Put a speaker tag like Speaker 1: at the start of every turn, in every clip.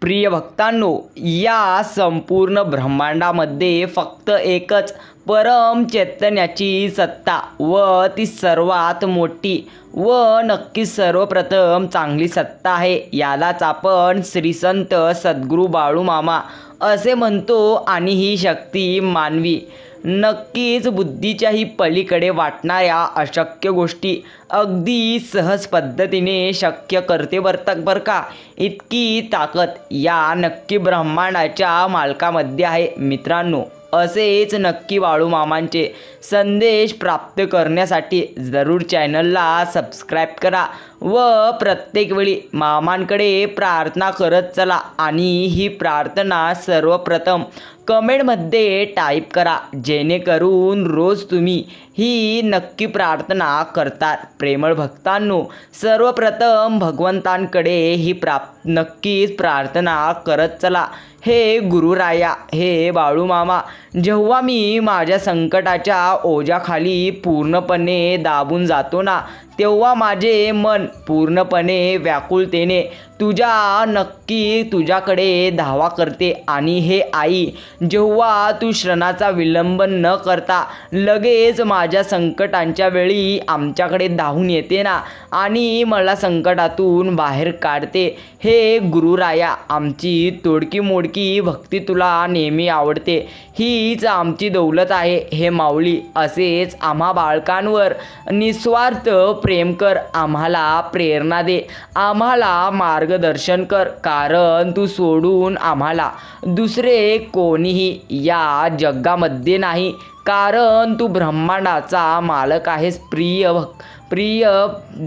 Speaker 1: प्रिय भक्तांनो या संपूर्ण ब्रह्मांडामध्ये फक्त एकच परम चैतन्याची सत्ता व ती सर्वात मोठी व नक्कीच सर्वप्रथम चांगली सत्ता आहे. यालाच आपण श्री संत सद्गुरू बाळूमामा असे म्हणतो आणि ही शक्ती मानवी. नक्कीच बुद्धीच्याही पलीकडे वाटणाऱ्या अशक्य गोष्टी अगदी सहज पद्धतीने शक्य करते वर्तक बरं का? इतकी ताकद या नक्की ब्रह्मांडाच्या मालकामध्ये आहे. मित्रांनो असेच नक्की वाळू मामांचे संदेश प्राप्त करण्यासाठी जरूर चॅनलला सबस्क्राईब करा व प्रत्येक वेळी मामांकडे प्रार्थना करत चला आणि ही प्रार्थना सर्वप्रथम कमेंटमध्ये टाईप करा. जेणेकरून रोज तुम्ही ही नक्की प्रार्थना करतात. प्रेमळ भक्तांनो सर्वप्रथम भगवंतांकडे ही प्राप नक्कीच प्रार्थना करत चला. हे गुरुराया हे बाळूमामा जेव्हा मी माझ्या संकटाच्या ओझ्याखाली पूर्णपणे दाबून जातो ना तेव्हा माझे मन पूर्णपणे व्याकुळतेने तुझ्या नक्की तुझ्याकडे धावा करते. आणि हे आई जेव्हा तू श्रणाचा विलंब न करता लगेच माझ्या संकटांच्या वेळी आमच्याकडे धावून येते ना आणि मला संकटातून बाहेर काढते. हे गुरुराया आमची तोडकी मोडकी भक्ती तुला नेहमी आवडते. हीच आमची दौलत आहे हे माऊली असेच आम्हा बाळकांवर निस्वार्थ प्रेम प्रेम कर आम्हाला प्रेरणा दे आम्हाला मार्गदर्शन कर कारण तू सोडून आम्हाला. दुसरे कोणीही या जगामध्ये नाही कारण तू ब्रह्मांडाचा मालक आहेस प्रिय भक् प्रिय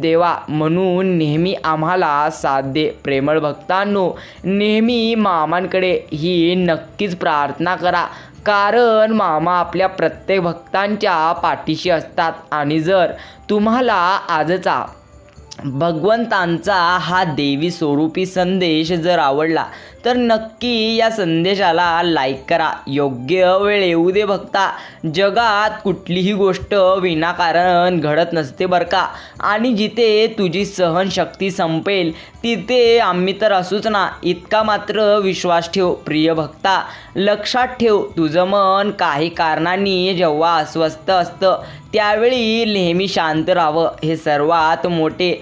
Speaker 1: देवा म्हणून नेहमी आम्हाला साथ दे प्रेमळ भक्तांनो. नेहमी मामांकडे ही नक्कीच प्रार्थना करा. कारण मामा आपल्या प्रत्येक भक्तांच्या पाठीशी असतात. आणि जर तुम्हाला आजचा भगवंतांचा हा देवी स्वरूपी संदेश जर आवडला तर नक्की या संदेशाला लाईक करा. योग्य वेळ येऊ दे बघता जगात कुठलीही गोष्ट विनाकारण घडत नसते बरं का. आणि जिथे तुझी सहनशक्ती संपेल तिथे आम्ही तर असूच ना. इतका मात्र विश्वास ठेव प्रिय भक्ता. लक्षात ठेव तुझं मन काही कारणांनी जेव्हा अस्वस्थ असतं त्यावेळी नेहमी शांत राहावं. हे सर्वात मोठे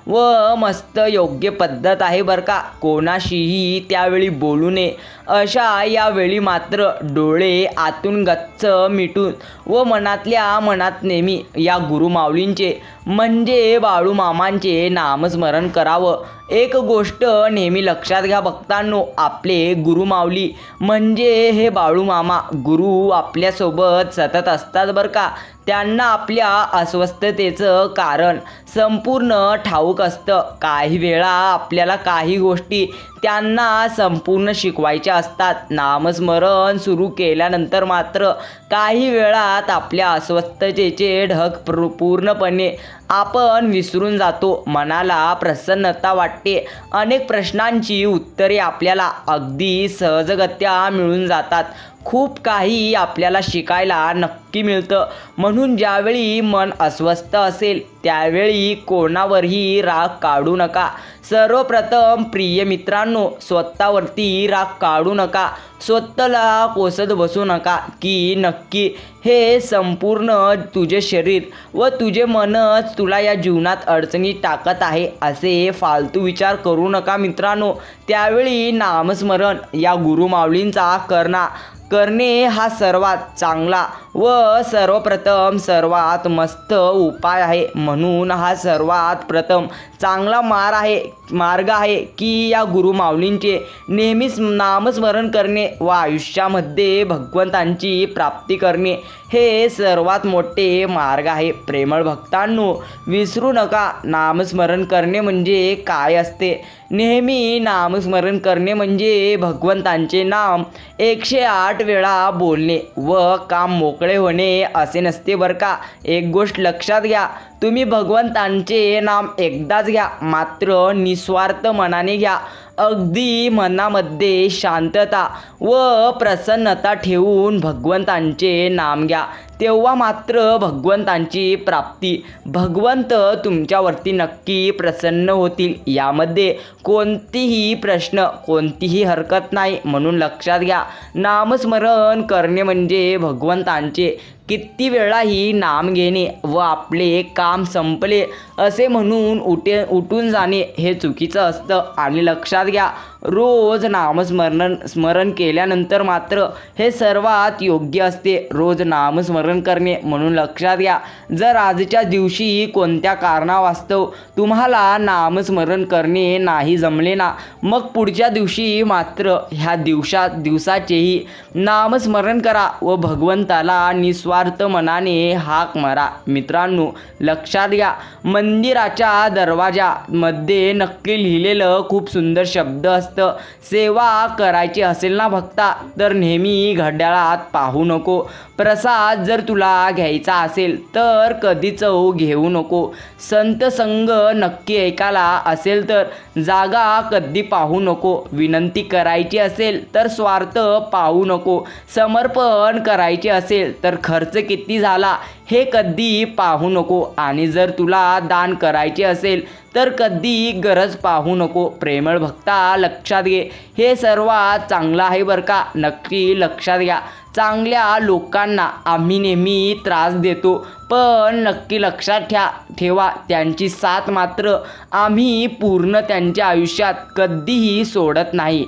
Speaker 1: व मस्त योग्य पद्धत आहे बरं का. कोणाशीही त्यावेळी बोलू नये. अशा यावेळी मात्र डोळे आतून गच्च मिटून व मनातल्या मनात नेहमी या गुरुमाऊलींचे म्हणजे बाळूमामांचे नामस्मरण करावं. एक गोष्ट नेहमी लक्षात घ्या भक्तांनो आपले गुरुमाऊली म्हणजे हे बाळूमामा गुरु आपल्यासोबत सतत असतात बरं का. त्यांना आपल्या अस्वस्थतेचं कारण संपूर्ण ठाऊ ठाऊक असतं. काही वेळा आपल्याला काही गोष्टी त्यांना संपूर्ण शिकवायच्या असतात. नामस्मरण सुरू केल्यानंतर मात्र काही वेळात आपल्या अस्वस्थतेचे ढग पूर्णपणे आपण विसरून जातो. मनाला प्रसन्नता वाटते. अनेक प्रश्नांची उत्तरे आपल्याला अगदी सहजगत्या मिळून जातात. खूप काही आपल्याला शिकायला नक्की मिळतं. म्हणून ज्यावेळी मन अस्वस्थ असेल त्यावेळी कोणावरही राग काढू नका. सर्वप्रथम प्रिय मित्रांनो स्वतःवरती राग काढू नका. स्वतःला कोसत बसू नका की नक्की हे संपूर्ण तुझे शरीर व तुझे मनच तुला या जीवनात अडचणीत टाकत आहे असे फालतू विचार करू नका मित्रांनो. त्यावेळी नामस्मरण या गुरुमावलींचा करणा. करणे हा सर्वात चांगला व सर्वप्रथम सर्वात मस्त उपाय आहे. म्हणून हा सर्वात प्रथम चांगला मार आहे मार्ग आहे की या गुरुमाऊलींचे नेहमीच नामस्मरण करणे व आयुष्यामध्ये भगवंतांची प्राप्ती करणे हे सर्वात मोठे मार्ग आहे. प्रेमळ भक्तांनो विसरू नका नामस्मरण करणे म्हणजे काय असते? नेहमी नामस्मरण करणे म्हणजे भगवंतांचे नाम. एकशे आठ वेळा बोलणे व काम मोकळे होणे असे नसते बरं का? एक गोष्ट लक्षात घ्या. तुम्ही भगवंतांचे नाम एकदाच घ्या. मात्र निस्वार्थ मनाने घ्या. अगदी मनामध्ये शांतता व प्रसन्नता ठेवून भगवंतांचे नाम घ्या. तेव्हा मात्र भगवंतांची प्राप्ती. भगवंत तुमच्यावरती नक्की प्रसन्न होतील. यामध्ये कोणतीही प्रश्न कोणतीही हरकत नाही म्हणून लक्षात घ्या. नामस्मरण करणे म्हणजे भगवंतांचे किती वेळाही नाम घेणे व आपले काम संपले असे म्हणून उठे उठून जाणे हे चुकीचं असतं. आणि लक्षात घ्या रोज नामस्मरण स्मरण केल्यानंतर मात्र हे सर्वात योग्य असते. रोज नामस्मरण करणे म्हणून लक्षात घ्या. जर आजच्या दिवशी कोणत्या कारणावास्तव तुम्हाला नामस्मरण करणे नाही जमले ना मग पुढच्या दिवशी मात्र ह्या दिवसा दिवसाचेही नामस्मरण करा व भगवंताला निस्वार्थ मनाने हाक मारा. मित्रांनो लक्षात घ्या. मंदिराच्या दरवाजामध्ये नक्की लिहिलेलं खूप सुंदर शब्द असतं. सेवा करायची असेल ना भक्ता तर नेहमी घड्याळात पाहू नको. प्रसाद जर जर तुला घ्यायचा असेल तर कधीच घेऊ नको. संत संग नक्की ऐकायला असेल तर जागा कधी पाहू नको. विनंती करायची असेल तर स्वार्थ पाहू नको. समर्पण करायचे असेल तर खर्च किती झाला हे कधी पाहू नको. आणि जर तुला दान करायचे असेल तर कधी गरज पाहू नको. प्रेमळ भक्ता लक्षात घे. हे सर्वात चांगलं आहे बरं का. नक्की लक्षात घ्या. चांगल्या लोकांना आम्ही नेहमी त्रास देतो. पण नक्की लक्षात ठ्या ठेवा त्यांची साथ मात्र आम्ही पूर्ण त्यांच्या आयुष्यात कधीही सोडत नाही.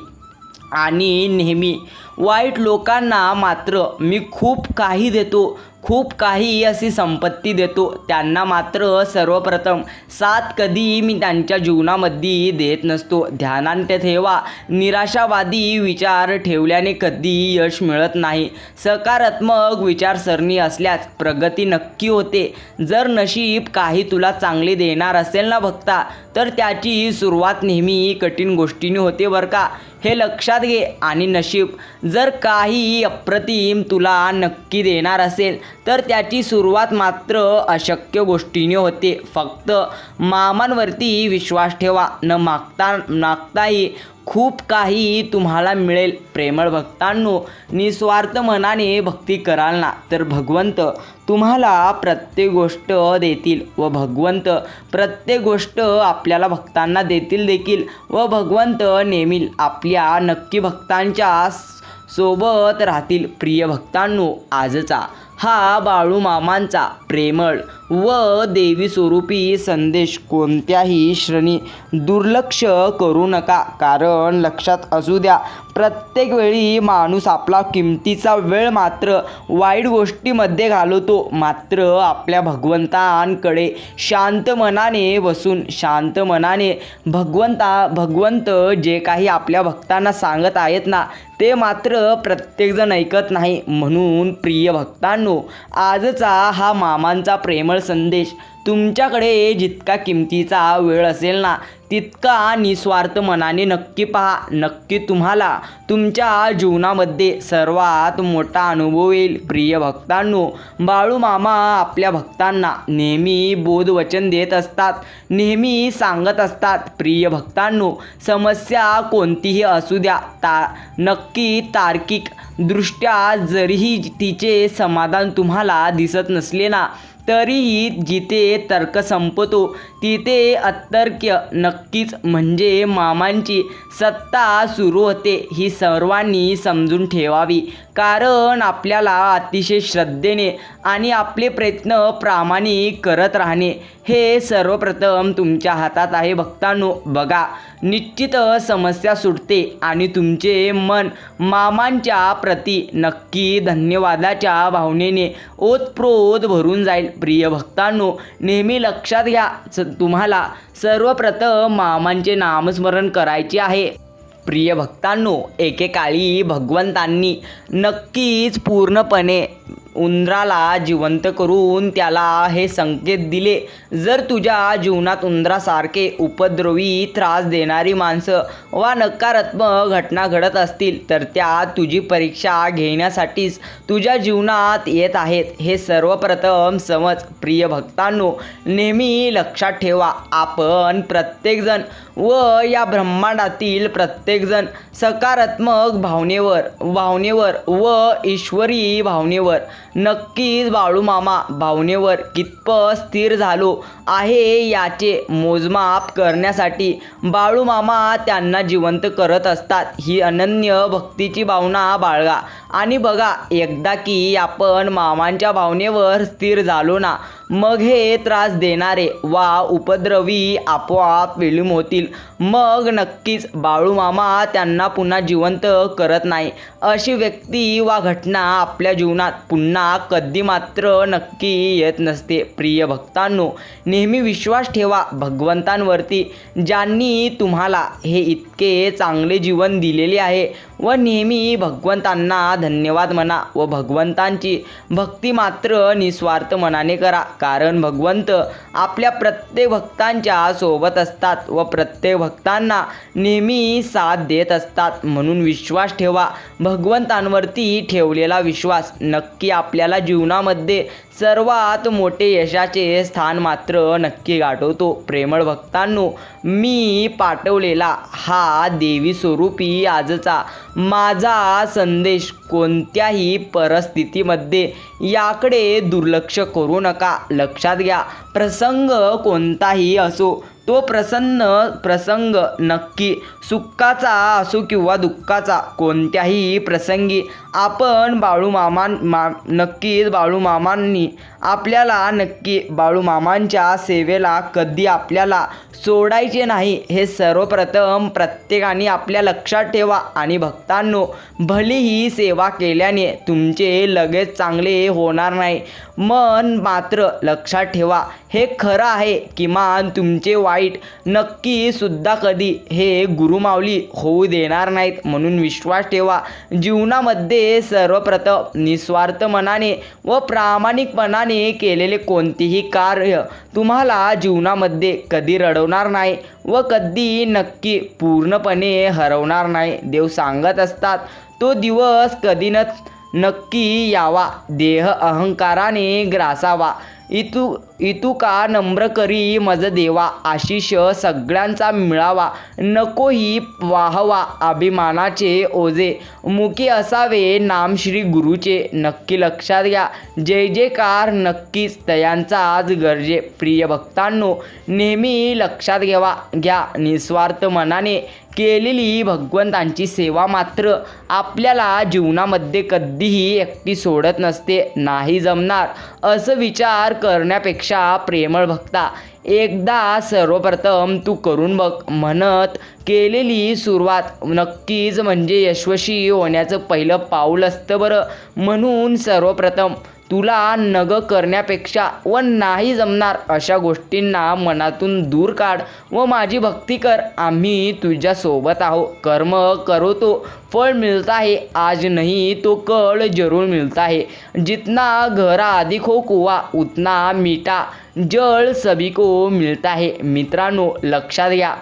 Speaker 1: आणि नेहमी वाईट लोकांना मात्र मी खूप काही देतो. खूप काही अशी संपत्ती देतो. त्यांना मात्र सर्वप्रथम साथ कधी मी त्यांच्या जीवनामध्ये देत नसतो. ध्यानांत ठेवा. निराशावादी विचार ठेवल्याने कधी यश मिळत नाही. सकारात्मक विचारसरणी असल्यास प्रगती नक्की होते. जर नशीब काही तुला चांगले देणार असेल ना बघता तर त्याची सुरुवात नेहमी कठीण गोष्टीने होते बरं का? हे लक्षात घे. आणि नशीब जर काही अप्रतिम तुला नक्की देणार असेल तर त्याची सुरुवात मात्र अशक्य गोष्टीने होते. फक्त मामांवरती विश्वास ठेवा. न मागता मागताही खूप काही तुम्हाला मिळेल. प्रेमळ भक्तांनो निस्वार्थ मनाने भक्ती कराल ना. तर भगवंत तुम्हाला प्रत्येक गोष्ट देतील व भगवंत प्रत्येक गोष्ट आपल्याला भक्तांना देतील देखील व भगवंत नेहमी आपल्या नक्की भक्तांच्या सोबत राहतील. प्रिय भक्तांनो आजचा हा बाळू मामांचा प्रेमळ व देवी स्वरूपी संदेश कोणत्याही श्रेणी दुर्लक्ष करू नका. कारण लक्षात असू द्या प्रत्येक वेळी माणूस आपला किमतीचा वेळ मात्र वाईट गोष्टीमध्ये घालवतो. मात्र आपल्या भगवंतांकडे शांत मनाने बसून शांत मनाने भगवंता भगवंत जे काही आपल्या भक्तांना सांगत आहेत ना ते मात्र प्रत्येकजण ऐकत नाही. म्हणून प्रिय भक्तांनो आजचा हा मामांचा प्रेमळ संदेश. तुमच्याकडे जितका किमतीचा वेळ असेल ना तितका निस्वार्थ मनाने नक्की पहा. नक्की तुम्हाला तुमच्या जीवनामध्ये सर्वात मोठा अनुभव येईल. प्रिय भक्तांनो बाळू मामा आपल्या भक्तांना नेहमी बोधवचन देत असतात नेहमी सांगत असतात. प्रिय भक्तांनो समस्या कोणतीही असू द्या. ता नक्की तार्किक दृष्ट्या जरीही तिचे समाधान तुम्हाला दिसत नसले ना तरीही जिथे तर्क संपतो तिथे अतर्क्य नक्कीच. म्हणजे मामांची सत्ता सुरू होते ही सर्वांनी समजून ठेवावी. कारण आपल्याला अतिशय श्रद्धेने आणि आपले प्रयत्न प्रामाणिक करत राहणे हे सर्वप्रथम तुमच्या हातात आहे. भक्तांनो बघा निश्चित समस्या सुटते आणि तुमचे मन मामांच्या प्रती नक्की धन्यवादाच्या भावनेने ओतप्रोत भरून जाईल. प्रिय भक्तांनो नेहमी लक्षात घ्या स- तुम्हाला सर्वप्रथम मामांचे नामस्मरण करायचे आहे. प्रिय भक्तांनो एकेकाळी भगवंतांनी नक्कीच पूर्णपणे उंदराला जिवंत करून त्याला हे संकेत दिले. जर तुझ्या जीवनात उंदरासारखे उपद्रवी त्रास देणारी माणसं वा नकारात्मक घटना घडत असतील तर त्या तुझी परीक्षा घेण्यासाठीच तुझ्या जीवनात येत आहेत. हे सर्वप्रथम समज. प्रिय भक्तांनो नेहमी लक्षात ठेवा आपण प्रत्येकजण व या ब्रह्मांडातील प्रत्येकजण सकारात्मक भावनेवर भावनेवर व ईश्वरी भावनेवर भावनेवर. नक्कीच बाळूमामा भावनेवर कितपत स्थिर झालो आहे याचे मोजमाप करण्यासाठी बाळूमामा त्यांना जिवंत करत असतात. ही अनन्य भक्तीची भावना बाळगा. आणि बघा एकदा की आपण मामांच्या भावनेवर स्थिर झालो ना मग हे त्रास देणारे वा उपद्रवी आपोआप विलीम होतील. मग नक्कीच बाळूमामा त्यांना पुन्हा जिवंत करत नाही. अशी व्यक्ती वा घटना आपल्या जीवनात पुन्हा कधी मात्र नक्की येत नसते. प्रिय भक्तांनो नेहमी विश्वास ठेवा भगवंतांवरती ज्यांनी तुम्हाला हे इतके चांगले जीवन दिलेले आहे व नेहमी भगवंतांना धन्यवाद म्हणा व भगवंतांची भक्ती मात्र निस्वार्थ मनाने करा. कारण भगवंत आपल्या प्रत्येक भक्तांच्या सोबत असतात व प्रत्येक भक्तांना नेहमी साथ देत असतात. म्हणून विश्वास ठेवा. भगवंतांवरती ठेवलेला विश्वास नक्की आपल्याला जीवनामध्ये सर्वात मोठे यशाचे स्थान मात्र नक्की गाठवतो. प्रेमळ भक्तांनो मी पाठवलेला हा देवी स्वरूपी आजचा माझा संदेश कोणत्याही परिस्थितीमध्ये याकडे दुर्लक्ष करू नका. लक्षात घ्या. प्रसंग कोणताही असो तो प्रसन्न प्रसंग नक्की सुखाचा असो किंवा दुःखाचा कोणत्याही प्रसंगी. आपण बाळूमामा मा नक्कीच बाळूमामांनी आपल्याला नक्की बाळूमामांच्या सेवेला कधी आपल्याला सोडायचे नाही हे सर्वप्रथम प्रत्येकाने आपल्या लक्षात ठेवा. आणि भक्तांनो भली ही सेवा केल्याने तुमचे लगेच चांगले होणार नाही. मन मात्र लक्षात ठेवा. हे खरं आहे किमान तुमचे वा वाईट. नक्की सुद्धा कधी हे गुरुमावली होऊ देणार नाहीत म्हणून विश्वास ठेवा. जीवनामध्ये सर्वप्रथम निस्वार्थ मनाने व प्रामाणिकपणाने केलेले कोणतेही कार्य तुम्हाला जीवनामध्ये कधी रडवणार नाही व कधी नक्की पूर्णपणे हरवणार नाही. देव सांगत असतात तो दिवस कधी न नक्की यावा. देह अहंकाराने ग्रासावा. इतू इतुका नम्र करी मज देवा आशिष सगळ्यांचा मिळावा नको ही वाहवा अभिमानाचे ओझे. मुखी असावे नाम श्री गुरुचे नक्की लक्षात घ्या. जय जयकार नक्कीच तयांचा आज गरजे. प्रिय भक्तांनो नेहमी लक्षात घ्यावा घ्या निस्वार्थ मनाने. केलेली भगवंतांची सेवा मात्र आपल्याला जीवनामध्ये कधीही एकटी सोडत नसते नाही जमणार असं विचार करण्यापेक्षा प्रेमळ भक्ता एकदा सर्वप्रथम तू करून बघ म्हणत केलेली सुरुवात नक्कीच म्हणजे यशस्वी होण्याचं पहिलं पाऊल असतं बरं म्हणून सर्वप्रथम तुला नग करण्यापेक्षा व नाही जमणार अशा गोष्टींना मनातून दूर काढ व माझी भक्ती कर. आम्ही तुझ्यासोबत आहो कर्म करो तो. फळ मिळता आहे. आज नहीं तो कळ जरूर मिळता आहे. जितना घरा अधिक हो कुवा उतना मीठा जळ सभी को मिळता है मित्रांनो लक्षात घ्या.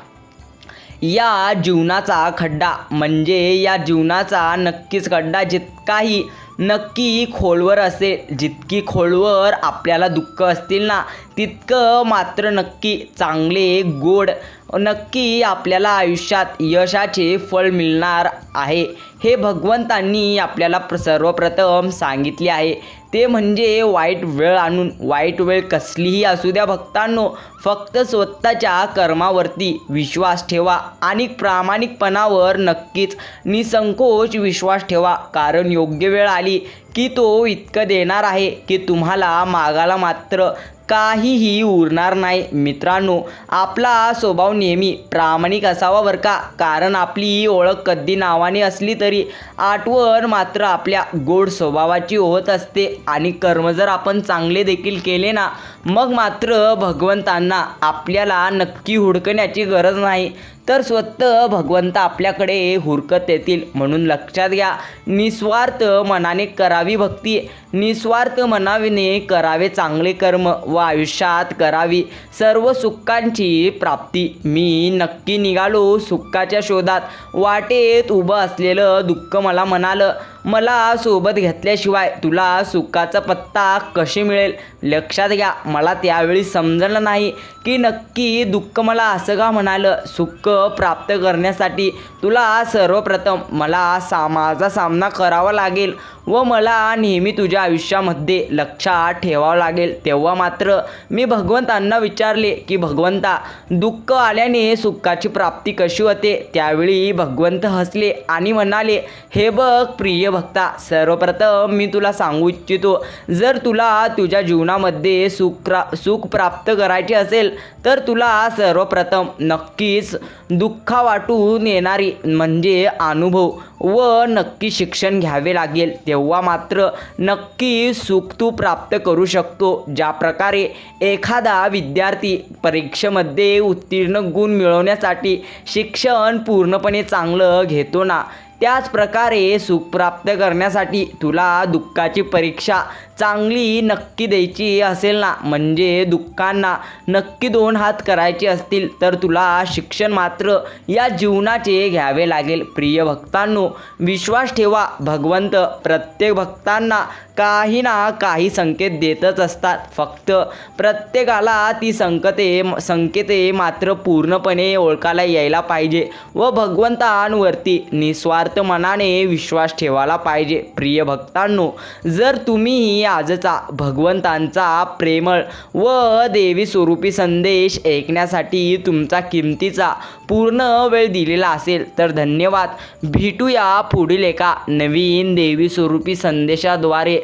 Speaker 1: या जीवनाचा खड्डा म्हणजे या जीवनाचा नक्कीच खड्डा जितकाही नक्की खोलवर असेल. जितकी खोलवर आपल्याला दुःख असतील ना तितकं मात्र नक्की चांगले गोड नक्की आपल्याला आयुष्यात यशाचे फळ मिळणार आहे. हे भगवंतांनी आपल्याला प्र सर्वप्रथम सांगितले आहे. ते म्हणजे वाईट वेळ आणून वाईट वेळ कसलीही असू द्या भक्तांनो फक्त स्वतःच्या कर्मावरती विश्वास ठेवा आणि प्रामाणिकपणावर नक्कीच निसंकोच विश्वास ठेवा. कारण योग्य वेळ आली की तो इतकं देणार आहे की तुम्हाला मागाला मात्र काहीही उरणार नाही. मित्रांनो आपला स्वभाव नेहमी प्रामाणिक असावा बरं का? कारण आपली ओळख कधी नावाने असली तरी आठवण मात्र आपल्या गोड स्वभावाची होत असते. आणि कर्म जर आपण चांगले देखील केले ना मग मात्र भगवंतांना आपल्याला नक्की हुडकण्याची गरज नाही. तर स्वतः भगवंत आपल्याकडे हुरकत येतील म्हणून लक्षात घ्या निस्वार्थ मनाने करावी भक्ती. निस्वार्थ मनाने करावे चांगले कर्म. व आयुष्यात करावी. सर्व सुखांची प्राप्ती. मी नक्की निघालो सुखाच्या शोधात. वाटेत उभं असलेलं दुःख मला म्हणालं मला सोबत घेतल्याशिवाय तुला सुखाचा पत्ता कशी मिळेल? लक्षात घ्या मला त्यावेळी समजलं नाही की नक्की दुःख मला असं का म्हणालं? सुख प्राप्त करण्यासाठी तुला सर्वप्रथम मला सा माझा सामना करावा लागेल व मला नेहमी तुझ्या आयुष्यामध्ये लक्षात ठेवावं लागेल. तेव्हा मात्र मी भगवंतांना विचारले की भगवंता दुःख आल्याने सुखाची प्राप्ती कशी होते? त्यावेळी भगवंत हसले आणि म्हणाले हे बघ प्रिय भक्ता सर्वप्रथम मी तुला सांगू इच्छितो जर तुला तुझ्या जीवनामध्ये सुख सुख प्राप्त करायचे असेल तर तुला सर्वप्रथम नक्कीच दुःखा वाटून येणारी म्हणजे अनुभव व नक्की शिक्षण घ्यावे लागेल. तेव्हा मात्र नक्की सुख तू प्राप्त करू शकतो. ज्या प्रकारे एखादा विद्यार्थी परीक्षेमध्ये उत्तीर्ण गुण मिळवण्यासाठी शिक्षण पूर्णपणे चांगलं घेतो ना त्याच प्रकारे सुख प्राप्त करण्यासाठी तुला दुःखाची परीक्षा चांगली नक्की द्यायची असेल ना? म्हणजे दुःखांना नक्की दोन हात करायचे असतील तर तुला शिक्षण मात्र या जीवनाचे घ्यावे लागेल. प्रिय भक्तांनो विश्वास ठेवा. भगवंत प्रत्येक भक्तांना काही ना काही संकेत देतच असतात. फक्त प्रत्येकाला ती संकते संकेते मात्र पूर्णपणे ओळखायला यायला पाहिजे व भगवंतांवरती निस्वार्थ मनाने विश्वास ठेवायला पाहिजे. प्रिय भक्तांनो जर तुम्ही आजचा भगवंतांचा प्रेमळ व देवी स्वरूपी संदेश ऐकण्यासाठी तुमचा किमतीचा पूर्ण वेळ दिलेला असेल तर धन्यवाद. भेटूया पुढील एका नवीन देवी स्वरूपी संदेशाद्वारे.